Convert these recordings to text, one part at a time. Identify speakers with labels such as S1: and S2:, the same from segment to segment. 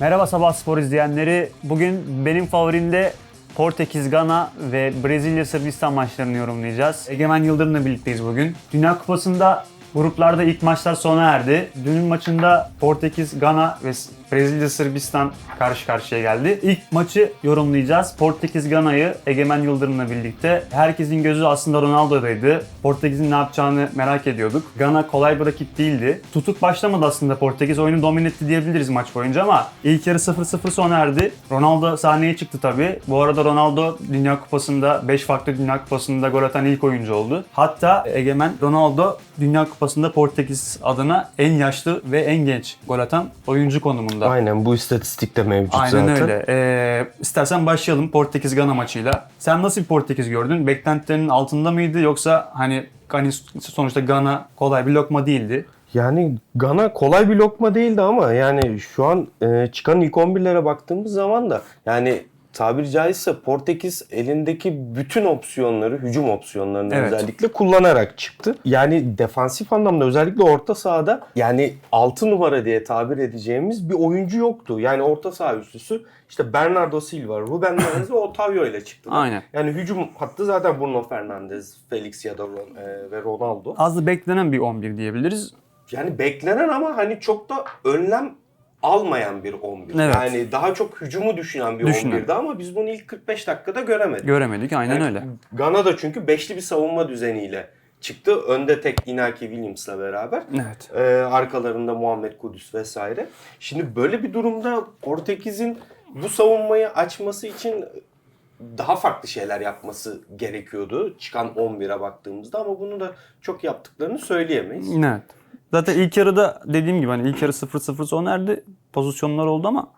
S1: Merhaba Sabah Spor izleyenleri. Bugün benim favorimde Portekiz, Gana ve Brezilya Sırbistan maçlarını yorumlayacağız. Egemen Yıldırım'la birlikteyiz bugün. Dünya Kupası'nda gruplarda ilk maçlar sona erdi. Dünün maçında Portekiz, Gana ve Brezilya Sırbistan karşı karşıya geldi. İlk maçı yorumlayacağız. Portekiz Gana'yı Egemen Yıldırım'la birlikte. Herkesin gözü aslında Ronaldo'daydı. Portekiz'in ne yapacağını merak ediyorduk. Gana kolay bir rakip değildi. Tutuk başlamadı aslında Portekiz. Oyunu domine etti diyebiliriz maç boyunca ama ilk yarı 0-0 sona erdi. Ronaldo sahneye çıktı tabii. Bu arada Ronaldo Dünya Kupası'nda 5 farklı Dünya Kupası'nda gol atan ilk oyuncu oldu. Hatta Egemen Ronaldo Dünya Kupası'nda Portekiz adına en yaşlı ve en genç gol atan oyuncu konumunda.
S2: Aynen bu istatistik de mevcut
S1: Aynen
S2: zaten.
S1: öyle. Ee, istersen başlayalım Portekiz-Gana maçıyla. Sen nasıl bir Portekiz gördün? Beklentilerinin altında mıydı yoksa hani hani sonuçta Gana kolay bir lokma değildi.
S2: Yani Gana kolay bir lokma değildi ama yani şu an e, çıkan ilk 11'lere baktığımız zaman da yani tabiri caizse Portekiz elindeki bütün opsiyonları, hücum opsiyonlarını
S1: Evet.
S2: özellikle kullanarak çıktı. Yani defansif anlamda özellikle orta sahada yani 6 numara diye tabir edeceğimiz bir oyuncu yoktu. Yani orta saha üçlüsü işte Bernardo Silva, Ruben Neves ve Otavio ile çıktı.
S1: Aynen.
S2: Yani hücum hattı zaten Bruno Fernandes, Felix ya da e, ve Ronaldo.
S1: Az beklenen bir 11 diyebiliriz.
S2: Yani beklenen ama hani çok da önlem almayan bir 11.
S1: Evet.
S2: Yani daha çok hücumu düşünen bir
S1: Düşünen.
S2: 11'di ama biz bunu ilk 45 dakikada göremedik.
S1: Göremedik aynen
S2: Yani
S1: öyle.
S2: Gana da çünkü beşli bir savunma düzeniyle çıktı. Önde tek Inaki Williams'la beraber.
S1: Evet.
S2: Ee, arkalarında Muhammed Kudüs vesaire. Şimdi böyle bir durumda Portekiz'in bu savunmayı açması için daha farklı şeyler yapması gerekiyordu. Çıkan 11'e baktığımızda ama bunu da çok yaptıklarını söyleyemeyiz.
S1: Evet. Zaten ilk yarıda dediğim gibi hani ilk yarı 0-0 sona erdi. Pozisyonlar oldu ama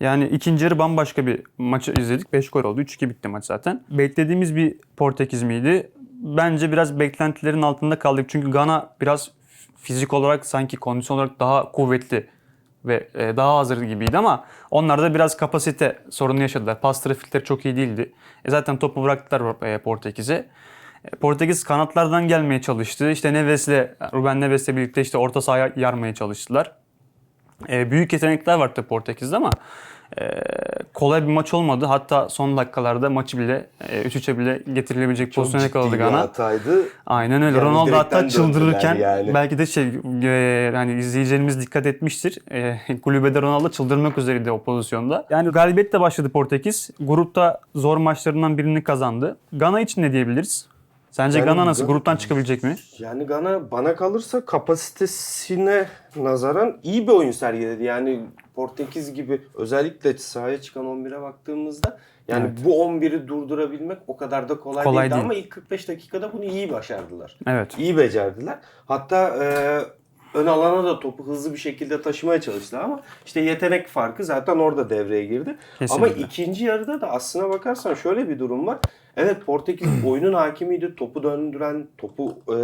S1: yani ikinci yarı bambaşka bir maçı izledik. 5 gol oldu. 3-2 bitti maç zaten. Beklediğimiz bir Portekiz miydi? Bence biraz beklentilerin altında kaldık. Çünkü Gana biraz fizik olarak sanki kondisyon olarak daha kuvvetli ve e, daha hazır gibiydi ama onlar da biraz kapasite sorunu yaşadılar. Pas trafikleri çok iyi değildi. E zaten topu bıraktılar e, Portekiz'e. E, Portekiz kanatlardan gelmeye çalıştı. İşte Neves'le, Ruben Neves'le birlikte işte orta sahaya yarmaya çalıştılar. E, büyük yetenekler vardı Portekiz'de ama e, kolay bir maç olmadı. Hatta son dakikalarda maçı bile e, 3-3'e bile getirilebilecek pozisyona
S2: ciddi
S1: yakaladı Gana.
S2: hataydı.
S1: Aynen öyle.
S2: Yani
S1: Ronaldo hatta çıldırırken
S2: yani.
S1: belki de şey e, hani izleyicilerimiz dikkat etmiştir. E, kulübede Ronaldo çıldırmak üzereydi o pozisyonda. Yani galibiyetle başladı Portekiz. Grupta zor maçlarından birini kazandı. Gana için ne diyebiliriz? Sence
S2: Yani
S1: Gana nasıl? Gruptan çıkabilecek mi?
S2: Yani Gana bana kalırsa kapasitesine nazaran iyi bir oyun sergiledi. Yani Portekiz gibi özellikle sahaya çıkan 11'e baktığımızda yani
S1: Evet.
S2: bu 11'i durdurabilmek o kadar da kolay,
S1: Kolay
S2: değildi
S1: değil.
S2: ama ilk 45 dakikada bunu iyi başardılar.
S1: Evet.
S2: İyi becerdiler. Hatta e, ön alana da topu hızlı bir şekilde taşımaya çalıştılar ama işte yetenek farkı zaten orada devreye girdi. Ama
S1: Kesinlikle.
S2: ikinci yarıda da aslına bakarsan şöyle bir durum var. Evet Portekiz oyunun hakimiydi. Topu döndüren, topu e,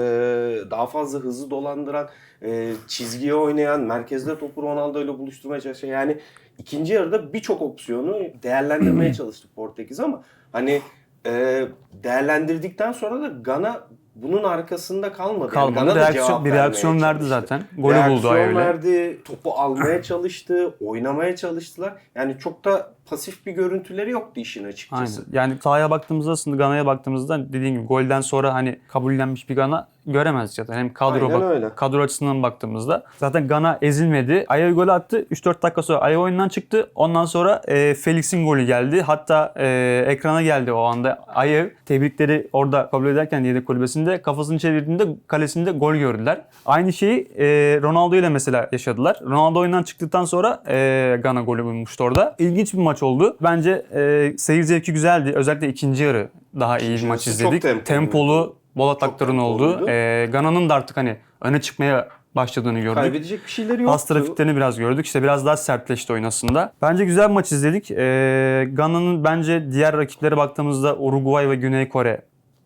S2: daha fazla hızlı dolandıran, e, çizgiye oynayan, merkezde topu Ronaldo ile buluşturmaya çalışan. Yani ikinci yarıda birçok opsiyonu değerlendirmeye çalıştı Portekiz ama hani e, değerlendirdikten sonra da Gana bunun arkasında kalmadı. Yani
S1: Kalmadı.
S2: Da
S1: Reaksiyon, bir reaksiyon verdi
S2: çalıştı.
S1: zaten. Golü buldu
S2: Reaksiyon
S1: ayağıyla.
S2: verdi, topu almaya çalıştı, oynamaya çalıştılar. Yani çok da pasif bir görüntüleri yoktu işin
S1: Aynen.
S2: açıkçası.
S1: Yani sahaya baktığımızda aslında Gana'ya baktığımızda dediğim gibi golden sonra hani kabullenmiş bir Gana göremezdik zaten. Hem kadro
S2: Aynen
S1: bak-
S2: öyle.
S1: kadro açısından baktığımızda. Zaten Gana ezilmedi. Aya golü attı. 3-4 dakika sonra Aya oyundan çıktı. Ondan sonra e, Felix'in golü geldi. Hatta e, ekrana geldi o anda. Aya tebrikleri orada kabul ederken yedek kulübesinde kafasını çevirdiğinde kalesinde gol gördüler. Aynı şeyi e, Ronaldo ile mesela yaşadılar. Ronaldo oyundan çıktıktan sonra e, Gana golü bulmuştu orada. İlginç bir maç oldu. Bence e, seyir zevki güzeldi. Özellikle ikinci yarı daha iyi bir maç izledik.
S2: tempoluydu.
S1: Tempolu, bol atakların
S2: tempoluydu.
S1: olduğu. E, Gana'nın da artık hani öne çıkmaya başladığını gördük.
S2: Kaybedecek bir şeyleri yoktu.
S1: Pas trafiklerini biraz gördük. İşte biraz daha sertleşti oyun aslında. Bence güzel bir maç izledik. Ee, Gana'nın bence diğer rakiplere baktığımızda Uruguay ve Güney Kore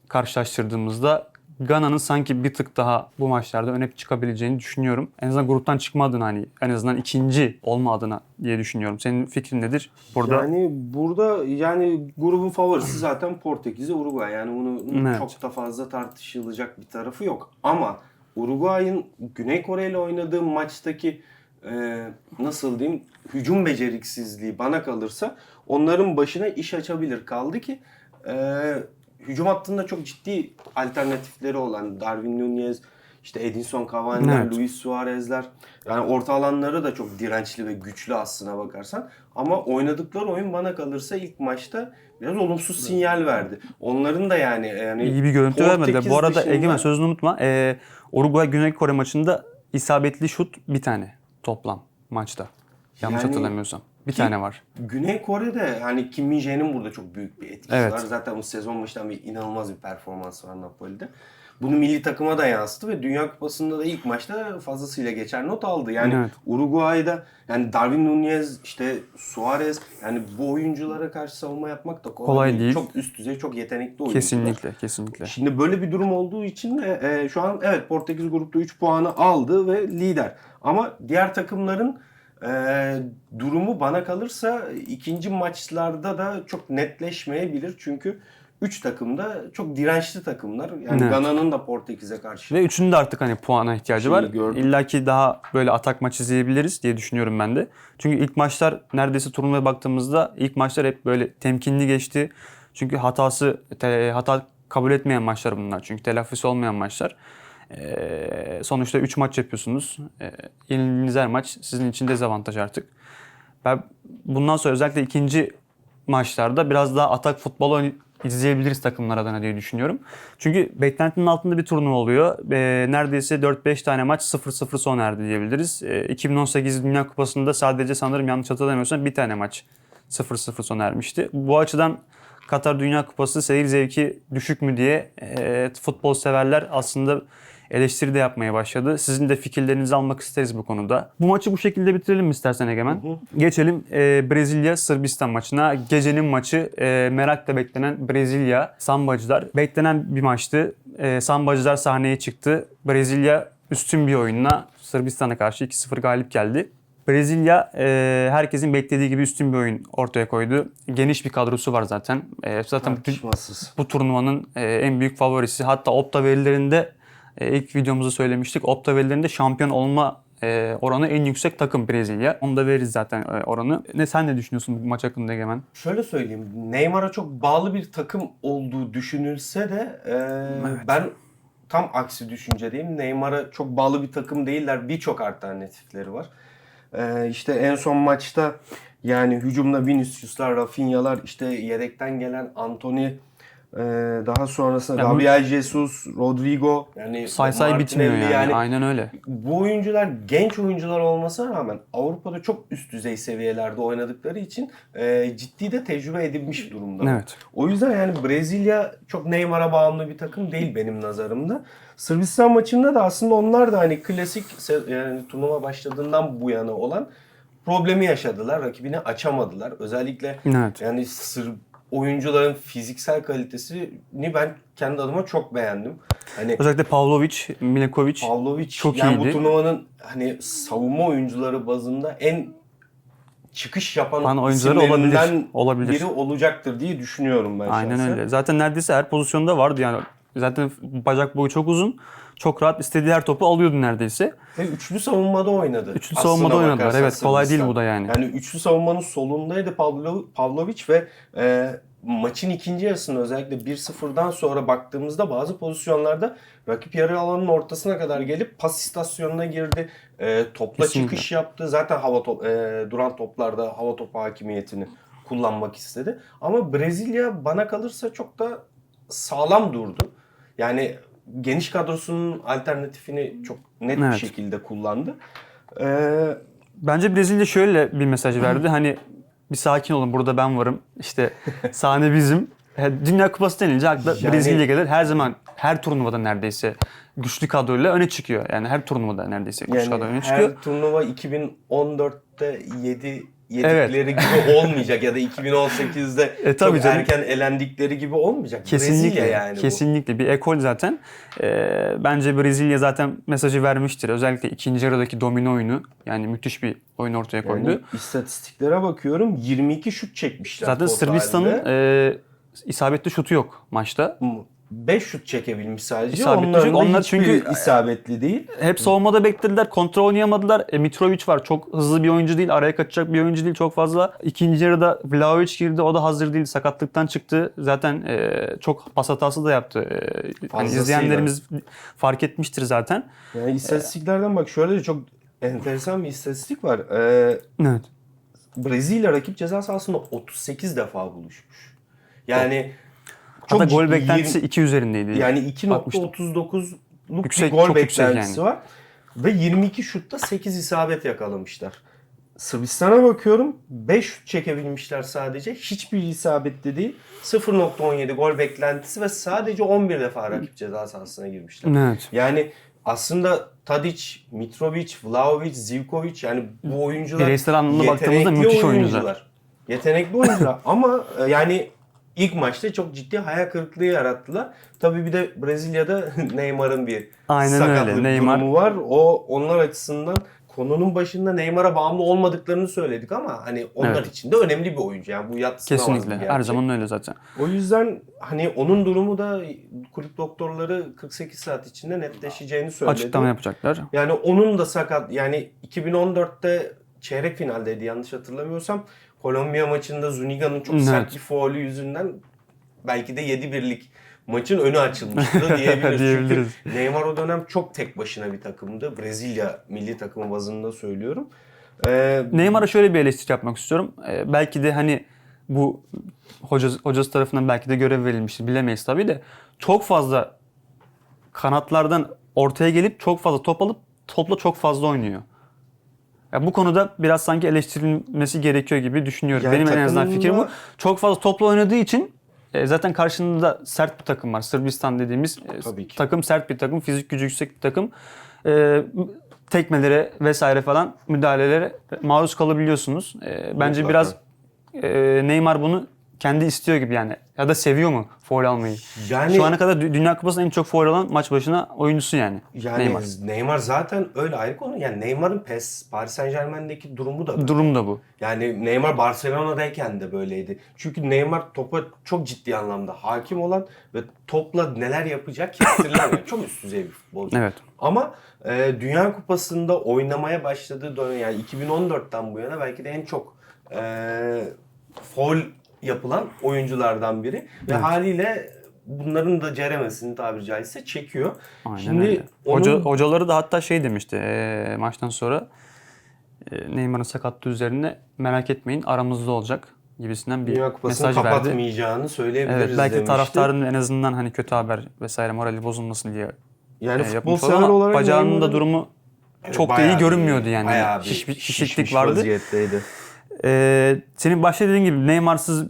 S1: karşılaştırdığımızda Gana'nın sanki bir tık daha bu maçlarda öne çıkabileceğini düşünüyorum. En azından gruptan çıkma adına hani en azından ikinci olma adına diye düşünüyorum. Senin fikrin nedir? Burada
S2: Yani burada yani grubun favorisi zaten Portekiz'e Uruguay. Yani bunu
S1: Evet.
S2: çok da fazla tartışılacak bir tarafı yok. Ama Uruguay'ın Güney Kore ile oynadığı maçtaki e, nasıl diyeyim hücum beceriksizliği bana kalırsa onların başına iş açabilir. Kaldı ki e, hücum hattında çok ciddi alternatifleri olan Darwin Nunez, işte Edinson Cavani'ler,
S1: Evet.
S2: Luis Suarez'ler yani orta alanları da çok dirençli ve güçlü aslına bakarsan. Ama oynadıkları oyun bana kalırsa ilk maçta biraz olumsuz sinyal verdi. Onların da yani yani
S1: İyi bir görüntü.
S2: Portekiz
S1: Bu arada
S2: dışında-
S1: Egemen sözünü unutma. Ee, Uruguay Güney Kore maçında isabetli şut bir tane toplam maçta. Yanlış
S2: Yani-
S1: hatırlamıyorsam. Bir
S2: Ki-
S1: tane var.
S2: Güney Kore'de hani Kim Min Jae'nin burada çok büyük bir etkisi
S1: Evet.
S2: var. Zaten bu sezon başından bir inanılmaz bir performans var Napoli'de. Bunu milli takıma da yansıttı ve Dünya Kupası'nda da ilk maçta fazlasıyla geçer not aldı. Yani
S1: Evet.
S2: Uruguay'da yani Darwin Nunez, işte Suarez yani bu oyunculara karşı savunma yapmak da kolay,
S1: Kolay değil.
S2: Çok üst düzey, çok yetenekli oyuncular.
S1: Kesinlikle, kesinlikle.
S2: Şimdi böyle bir durum olduğu için de e, şu an evet Portekiz grupta 3 puanı aldı ve lider. Ama diğer takımların e, durumu bana kalırsa ikinci maçlarda da çok netleşmeyebilir. Çünkü 3 takım da çok dirençli takımlar. Yani
S1: Evet.
S2: Gana'nın da Portekiz'e karşı.
S1: Ve üçünün de artık hani puana ihtiyacı
S2: Şeyi
S1: var.
S2: gördüm.
S1: İlla ki daha böyle atak maç izleyebiliriz diye düşünüyorum ben de. Çünkü ilk maçlar neredeyse turnuvaya baktığımızda ilk maçlar hep böyle temkinli geçti. Çünkü hatası hata kabul etmeyen maçlar bunlar. Çünkü telafisi olmayan maçlar. Ee, sonuçta 3 maç yapıyorsunuz. Ee, yenildiğiniz her maç sizin için dezavantaj artık. Ben bundan sonra özellikle ikinci maçlarda biraz daha atak futbolu oyn- izleyebiliriz takımlar adına diye düşünüyorum. Çünkü beklentinin altında bir turnuva oluyor. Ee, neredeyse 4-5 tane maç 0-0 sona erdi diyebiliriz. Ee, 2018 Dünya Kupası'nda sadece sanırım yanlış hatırlamıyorsam bir tane maç 0-0 sona ermişti. Bu açıdan Katar Dünya Kupası seyir zevki düşük mü diye e, futbol severler aslında eleştiri de yapmaya başladı. Sizin de fikirlerinizi almak isteriz bu konuda. Bu maçı bu şekilde bitirelim mi istersen Egemen? Geçelim e, Brezilya-Sırbistan maçına. Gecenin maçı e, merakla beklenen Brezilya Sambacılar. Beklenen bir maçtı. E, Sambacılar sahneye çıktı. Brezilya üstün bir oyunla Sırbistan'a karşı 2-0 galip geldi. Brezilya e, herkesin beklediği gibi üstün bir oyun ortaya koydu. Geniş bir kadrosu var zaten. E, zaten
S2: Tartışmasız.
S1: bu turnuvanın e, en büyük favorisi. Hatta Opta verilerinde e, ilk videomuzda söylemiştik. Opta verilerinde şampiyon olma e, oranı en yüksek takım Brezilya. Onu da veririz zaten e, oranı. Ne sen ne düşünüyorsun bu maç hakkında Egemen?
S2: Şöyle söyleyeyim. Neymar'a çok bağlı bir takım olduğu düşünülse de e, ben tam aksi düşüncedeyim. Neymar'a çok bağlı bir takım değiller. Birçok alternatifleri var. E, işte en son maçta yani hücumda Vinicius'lar, Rafinha'lar, işte yedekten gelen Anthony, e, daha sonrasında
S1: Ya bu-
S2: Gabriel Jesus, Rodrigo yani
S1: Say say bitmiyor
S2: Martinelli
S1: yani. Aynen öyle.
S2: bu oyuncular genç oyuncular olmasına rağmen Avrupa'da çok üst düzey seviyelerde oynadıkları için e, ciddi de tecrübe edilmiş durumda.
S1: Evet.
S2: O yüzden yani Brezilya çok Neymar'a bağımlı bir takım değil benim nazarımda. Sırbistan maçında da aslında onlar da hani klasik yani turnuva başladığından bu yana olan problemi yaşadılar. Rakibini açamadılar. Özellikle
S1: Evet.
S2: yani Sırp oyuncuların fiziksel kalitesini ben kendi adıma çok beğendim. Hani
S1: Özellikle Pavlovic, Milenkovic
S2: Pavlovic
S1: Çok
S2: yani
S1: iyiydi.
S2: bu turnuvanın hani savunma oyuncuları bazında en çıkış yapan
S1: Yapan oyuncuları olabilir, olabilir.
S2: biri olacaktır diye düşünüyorum ben
S1: Aynen
S2: şahsen.
S1: öyle. Zaten neredeyse her pozisyonda vardı yani. Zaten bacak boyu çok uzun. Çok rahat istediği her topu alıyordu neredeyse.
S2: Ve üçlü savunmada oynadı.
S1: Üçlü
S2: Aslına
S1: savunmada oynadılar. Evet, kolay değil bu da yani.
S2: Yani üçlü savunmanın solundaydı Pavlo, Pavlovic ve e, maçın ikinci yarısında özellikle 1-0'dan sonra baktığımızda bazı pozisyonlarda rakip yarı alanın ortasına kadar gelip pas istasyonuna girdi. E, topla
S1: Kesinlikle.
S2: çıkış yaptı. Zaten hava top, e, duran toplarda hava topu hakimiyetini kullanmak istedi. Ama Brezilya bana kalırsa çok da sağlam durdu. Yani geniş kadrosunun alternatifini çok net
S1: Evet.
S2: bir şekilde kullandı. Ee,
S1: Bence Brezilya şöyle bir mesaj verdi. Hani bir sakin olun burada ben varım. İşte sahne bizim. Dünya Kupası denince akla
S2: Yani-
S1: Brezilya gelir. Her zaman her turnuvada neredeyse güçlü kadroyla öne çıkıyor. Yani her turnuvada neredeyse güçlü kadro öne
S2: Yani
S1: çıkıyor.
S2: her turnuva 2014'te 7 yedikleri gibi olmayacak ya da 2018'de
S1: E, tabii
S2: çok
S1: canım.
S2: erken elendikleri gibi olmayacak.
S1: Kesinlikle
S2: Brezilya yani bu.
S1: kesinlikle bir ekol zaten. Ee, bence Brezilya zaten mesajı vermiştir. Özellikle ikinci yarıdaki domino oyunu yani müthiş bir oyun ortaya koydu.
S2: Yani istatistiklere bakıyorum 22 şut çekmişler
S1: zaten. Sırbistan'ın e, isabetli şutu yok maçta.
S2: 5 şut çekebilmiş sadece.
S1: İsabetli
S2: Onların
S1: çünkü- onlar çünkü-
S2: isabetli değil.
S1: Hep savunmada beklediler. Kontrol oynayamadılar. E, Mitrovic var. Çok hızlı bir oyuncu değil. Araya kaçacak bir oyuncu değil. Çok fazla. İkinci yarıda Vlahovic girdi. O da hazır değil. Sakatlıktan çıktı. Zaten e, çok pas hatası da yaptı. E, hani izleyenlerimiz fark etmiştir zaten.
S2: Yani istatistiklerden bak şöyle de çok enteresan bir istatistik var. Ee,
S1: Evet.
S2: Brezilya rakip ceza sahasında 38 defa buluşmuş. Yani
S1: Hatta gol beklentisi 2 üzerindeydi.
S2: yani
S1: Bakmıştım.
S2: 2.39'luk
S1: Yüksek,
S2: bir gol
S1: çok
S2: beklentisi
S1: yani.
S2: var. Ve 22 şutta 8 isabet yakalamışlar. Sırbistan'a bakıyorum 5 şut çekebilmişler sadece. Hiçbir isabetli değil. 0.17 gol beklentisi ve sadece 11 defa rakip ceza sahasına girmişler.
S1: Evet.
S2: Yani aslında Tadic, Mitrovic, Vlahovic, Zivkovic yani bu oyuncular
S1: Bireysel anlamda baktığımızda müthiş oyuncular.
S2: Yetenekli oyuncular ama e, yani ilk maçta çok ciddi hayal kırıklığı yarattılar. Tabii bir de Brezilya'da Neymar'ın bir
S1: Aynen
S2: sakatlık
S1: öyle, Neymar.
S2: durumu var. O onlar açısından konunun başında Neymar'a bağımlı olmaduklarını söyledik ama hani onlar
S1: Evet.
S2: için de önemli bir oyuncu. Yani bu yatsınamaz
S1: Kesinlikle. Her zaman öyle zaten.
S2: O yüzden hani onun durumu da kulüp doktorları 48 saat içinde netleşeceğini söyledi.
S1: Açıklama yapacaklar.
S2: Yani onun da sakat yani 2014'te çeyrek finaldeydi yanlış hatırlamıyorsam. Kolombiya maçında Zuniga'nın çok
S1: Evet.
S2: sert bir faulü yüzünden belki de 7 birlik maçın önü açılmıştı diyebiliriz.
S1: Diyebiliriz.
S2: Çünkü Neymar o dönem çok tek başına bir takımdı. Brezilya milli takımı bazında söylüyorum. Ee,
S1: Neymar'a şöyle bir eleştiri yapmak istiyorum. Ee, belki de hani bu hoca, hocası tarafından belki de görev verilmiştir. Bilemeyiz tabii de. Çok fazla kanatlardan ortaya gelip çok fazla top alıp topla çok fazla oynuyor. Ya bu konuda biraz sanki eleştirilmesi gerekiyor gibi düşünüyorum.
S2: Yani
S1: Benim en azından
S2: takımında-
S1: fikrim bu. Çok fazla topla oynadığı için e, zaten karşında da sert bir takım var. Sırbistan dediğimiz e,
S2: Tabii ki.
S1: takım sert bir takım. Fizik gücü yüksek bir takım. E, tekmelere vesaire falan müdahalelere maruz kalabiliyorsunuz. E, bence
S2: Mutlaka.
S1: biraz e, Neymar bunu kendi istiyor gibi yani. Ya da seviyor mu foul almayı?
S2: Yani-
S1: Şu ana kadar Dü- Dünya Kupası'nda en çok foul alan maç başına oyuncusu yani.
S2: yani
S1: Neymar.
S2: Neymar. zaten öyle ayrı konu. Yani Neymar'ın PES, Paris Saint Germain'deki durumu da böyle.
S1: Durum da bu.
S2: Yani Neymar Barcelona'dayken de böyleydi. Çünkü Neymar topa çok ciddi anlamda hakim olan ve topla neler yapacak kestirilen çok üst düzey bir futbolcu.
S1: Evet.
S2: Ama e, Dünya Kupası'nda oynamaya başladığı dönem yani 2014'ten bu yana belki de en çok e, foul yapılan oyunculardan biri. Ve
S1: Evet.
S2: haliyle bunların da ceremesini tabiri caizse çekiyor.
S1: Aynen
S2: Şimdi
S1: öyle.
S2: onun-
S1: Hoca, hocaları da hatta şey demişti e, maçtan sonra e, Neymar'ın sakatlığı üzerine merak etmeyin aramızda olacak gibisinden bir
S2: Dünya Kupası'nı
S1: mesaj verdi.
S2: kapatmayacağını söyleyebiliriz
S1: Evet belki
S2: demişti.
S1: taraftarın en azından hani kötü haber vesaire morali bozulmasın diye
S2: yani
S1: e, yapmış ama
S2: olarak
S1: bacağının da durumu
S2: Evet,
S1: çok da iyi görünmüyordu yani.
S2: bayağı bir
S1: Şiş-
S2: şişmiş
S1: şişiklik vardı.
S2: vaziyetteydi.
S1: Ee, senin başta dediğin gibi Neymar'sız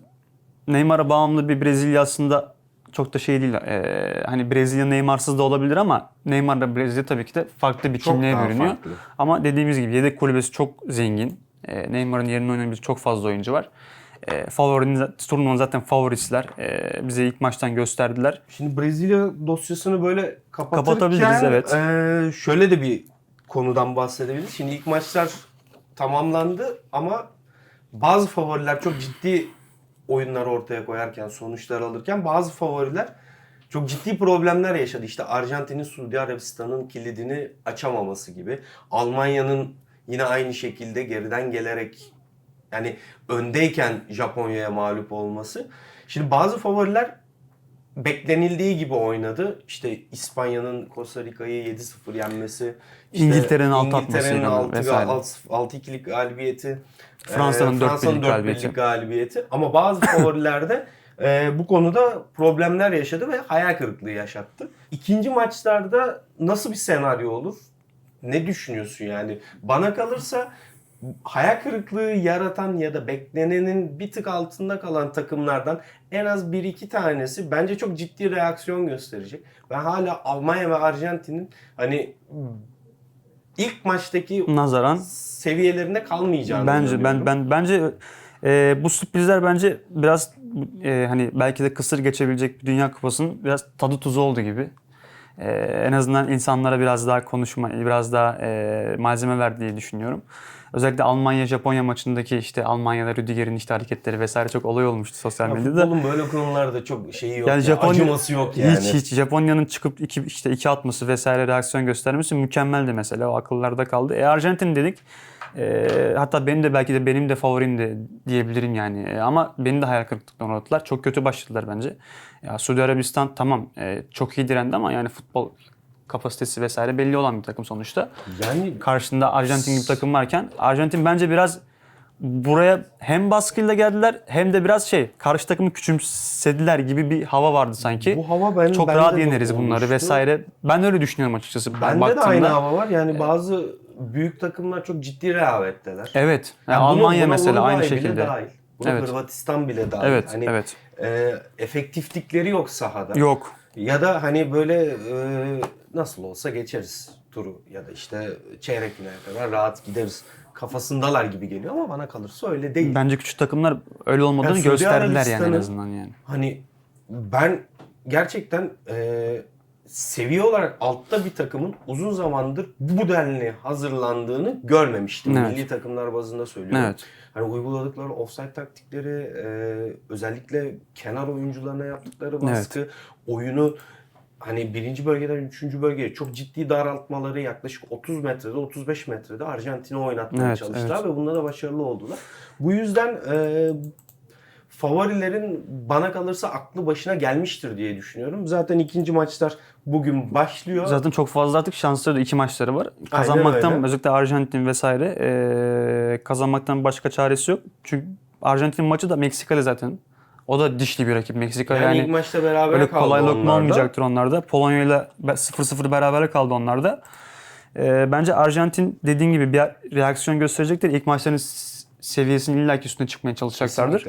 S1: Neymar'a bağımlı bir Brezilya aslında çok da şey değil. Ee, hani Brezilya Neymar'sız da olabilir ama Neymar'la Brezilya tabii ki de farklı bir
S2: Çok
S1: kimliğe bürünüyor.
S2: farklı.
S1: Ama dediğimiz gibi yedek kulübesi çok zengin. Ee, Neymar'ın yerine oynayabilecek çok fazla oyuncu var. Ee, favorinin, turnuvanın zaten favorisiler. Ee, bize ilk maçtan gösterdiler.
S2: Şimdi Brezilya dosyasını böyle kapatırken
S1: Kapatabiliriz, evet.
S2: eee, şöyle de bir konudan bahsedebiliriz. Şimdi ilk maçlar tamamlandı ama bazı favoriler çok ciddi oyunlar ortaya koyarken, sonuçlar alırken bazı favoriler çok ciddi problemler yaşadı. İşte Arjantin'in Suudi Arabistan'ın kilidini açamaması gibi. Almanya'nın yine aynı şekilde geriden gelerek yani öndeyken Japonya'ya mağlup olması. Şimdi bazı favoriler beklenildiği gibi oynadı. İşte İspanya'nın Costa Rica'yı 7-0 yenmesi. işte
S1: İngiltere'nin altı
S2: İngiltere'nin
S1: atmasıyla
S2: 6
S1: vesaire.
S2: 6-2'lik galibiyeti.
S1: Fransa'nın
S2: e, Fransa'nın
S1: birlik
S2: dört
S1: galibiyeti.
S2: birlik galibiyeti. Ama bazı favorilerde e, bu konuda problemler yaşadı ve hayal kırıklığı yaşattı. İkinci maçlarda nasıl bir senaryo olur? Ne düşünüyorsun yani? Bana kalırsa hayal kırıklığı yaratan ya da beklenenin bir tık altında kalan takımlardan en az bir iki tanesi bence çok ciddi reaksiyon gösterecek. Ben hala Almanya ve Arjantin'in hani ilk maçtaki
S1: Nazaran
S2: seviyelerinde kalmayacağını
S1: Bence ben ben bence e, bu sürprizler bence biraz e, hani belki de kısır geçebilecek bir Dünya Kupası'nın biraz tadı tuzu oldu gibi. E, en azından insanlara biraz daha konuşma, biraz daha e, malzeme verdiği düşünüyorum. Özellikle Almanya-Japonya maçındaki işte Almanya'da Rüdiger'in işte hareketleri vesaire çok olay olmuştu sosyal
S2: Ya
S1: medyada.
S2: futbolun böyle konularda çok şeyi yok.
S1: Yani
S2: ya,
S1: Japonya
S2: acıması yok yani.
S1: Hiç hiç Japonya'nın çıkıp iki işte iki atması vesaire reaksiyon göstermesi mükemmeldi mesela. O akıllarda kaldı. E Arjantin dedik. E, hatta benim de belki de benim de favorim de diyebilirim yani. E, ama beni de hayal kırıklıklarına uğrattılar. Çok kötü başladılar bence. Ya Suudi Arabistan tamam e, çok iyi direndi ama yani futbol kapasitesi vesaire belli olan bir takım sonuçta.
S2: Yani
S1: Karşında Arjantin gibi takım varken Arjantin bence biraz buraya hem baskıyla geldiler hem de biraz şey karşı takımı küçümsediler gibi bir hava vardı sanki.
S2: bu hava ben
S1: Çok
S2: bende
S1: rahat
S2: de
S1: yeneriz bunları
S2: olmuştu.
S1: vesaire. Ben öyle düşünüyorum açıkçası.
S2: Bende de
S1: baktığımda.
S2: aynı hava var. Yani bazı büyük takımlar çok ciddi rehavetteler.
S1: Evet. Yani
S2: Yani
S1: Almanya
S2: buna
S1: mesela
S2: Uruguay
S1: aynı
S2: bile
S1: şekilde.
S2: Dahil. Buna
S1: Evet.
S2: Hırvatistan bile dahil.
S1: Evet,
S2: hani,
S1: evet.
S2: e, efektiflikleri yok sahada.
S1: Yok.
S2: Ya da hani böyle e, nasıl olsa geçeriz turu ya da işte çeyrek finale kadar rahat gideriz kafasındalar gibi geliyor ama bana kalırsa öyle değil.
S1: Bence küçük takımlar öyle olmadığını
S2: Yani
S1: gösterdiler yani en azından yani.
S2: Hani ben gerçekten e, seviye olarak altta bir takımın uzun zamandır bu denli hazırlandığını görmemiştim.
S1: Evet.
S2: Milli takımlar bazında söylüyorum.
S1: Evet.
S2: Hani uyguladıkları offside taktikleri, e, özellikle kenar oyuncularına yaptıkları baskı, oyunu hani birinci bölgeden üçüncü bölgeye çok ciddi daraltmaları yaklaşık 30 metrede 35 metrede Arjantin'i oynatmaya
S1: Evet,
S2: çalıştılar
S1: evet.
S2: ve bunda da başarılı oldular. Bu yüzden e, favorilerin bana kalırsa aklı başına gelmiştir diye düşünüyorum. Zaten ikinci maçlar bugün başlıyor.
S1: Zaten çok fazla artık şansları da iki maçları var. Kazanmaktan özellikle Arjantin vesaire eee, kazanmaktan başka çaresi yok. Çünkü Arjantin maçı da Meksikalı zaten. O da dişli bir rakip Meksika
S2: yani,
S1: yani.
S2: ilk maçta beraber
S1: Öyle
S2: kaldı
S1: kolay lokma olmayacaktır onlarda. Polonya'yla be- 0-0 beraber kaldı onlarda. Ee, bence Arjantin dediğin gibi bir reaksiyon gösterecektir. İlk maçların seviyesinin illaki üstüne çıkmaya çalışacaklardır.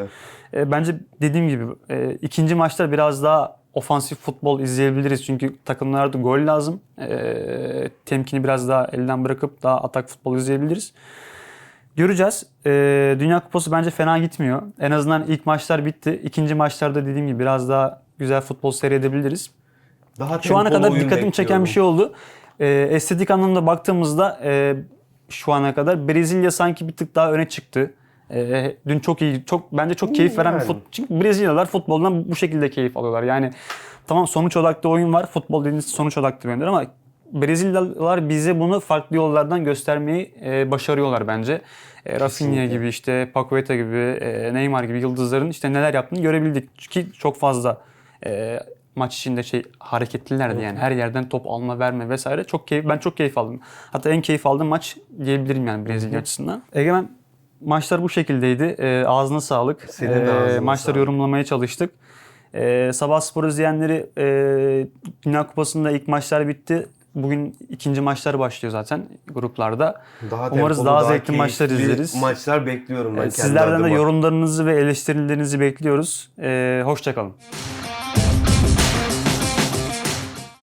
S1: Ee, bence dediğim gibi e, ikinci maçta biraz daha ofansif futbol izleyebiliriz. Çünkü takımlarda gol lazım. Ee, temkini biraz daha elden bırakıp daha atak futbol izleyebiliriz. Göreceğiz. Ee, Dünya Kupası bence fena gitmiyor. En azından ilk maçlar bitti. İkinci maçlarda dediğim gibi biraz daha güzel futbol seyredebiliriz.
S2: Daha
S1: Şu ana kadar dikkatimi çeken bir şey oldu. Ee, estetik anlamda baktığımızda e, şu ana kadar Brezilya sanki bir tık daha öne çıktı. Ee, dün çok iyi, çok bence çok keyif veren bir
S2: Yani.
S1: fut. Çünkü Brezilyalılar futboldan bu şekilde keyif alıyorlar. Yani tamam sonuç odaklı oyun var. Futbol dediğiniz sonuç odaklı bir ama Brezilyalılar bize bunu farklı yollardan göstermeyi e, başarıyorlar bence. E, Rafinha gibi işte Paqueta gibi e, Neymar gibi yıldızların işte neler yaptığını görebildik. Ki çok fazla e, maç içinde şey hareketlilerdi yani her yerden top alma verme vesaire çok keyif ben çok keyif aldım. Hatta en keyif aldığım maç diyebilirim yani Brezilya açısından. Egemen maçlar bu şekildeydi. E, ağzına sağlık.
S2: Senin de
S1: E,
S2: ağzına
S1: maçları
S2: sağlık.
S1: yorumlamaya çalıştık. E, Sabah Spor izleyenleri e, Dünya Kupası'nda ilk maçlar bitti. Bugün ikinci maçlar başlıyor zaten gruplarda.
S2: Daha
S1: Umarız
S2: tempolu,
S1: daha zevkli maçlar izleriz.
S2: Maçlar bekliyorum ben
S1: E, Sizlerden de yorumlarınızı ve eleştirilerinizi bekliyoruz. E, hoşçakalın.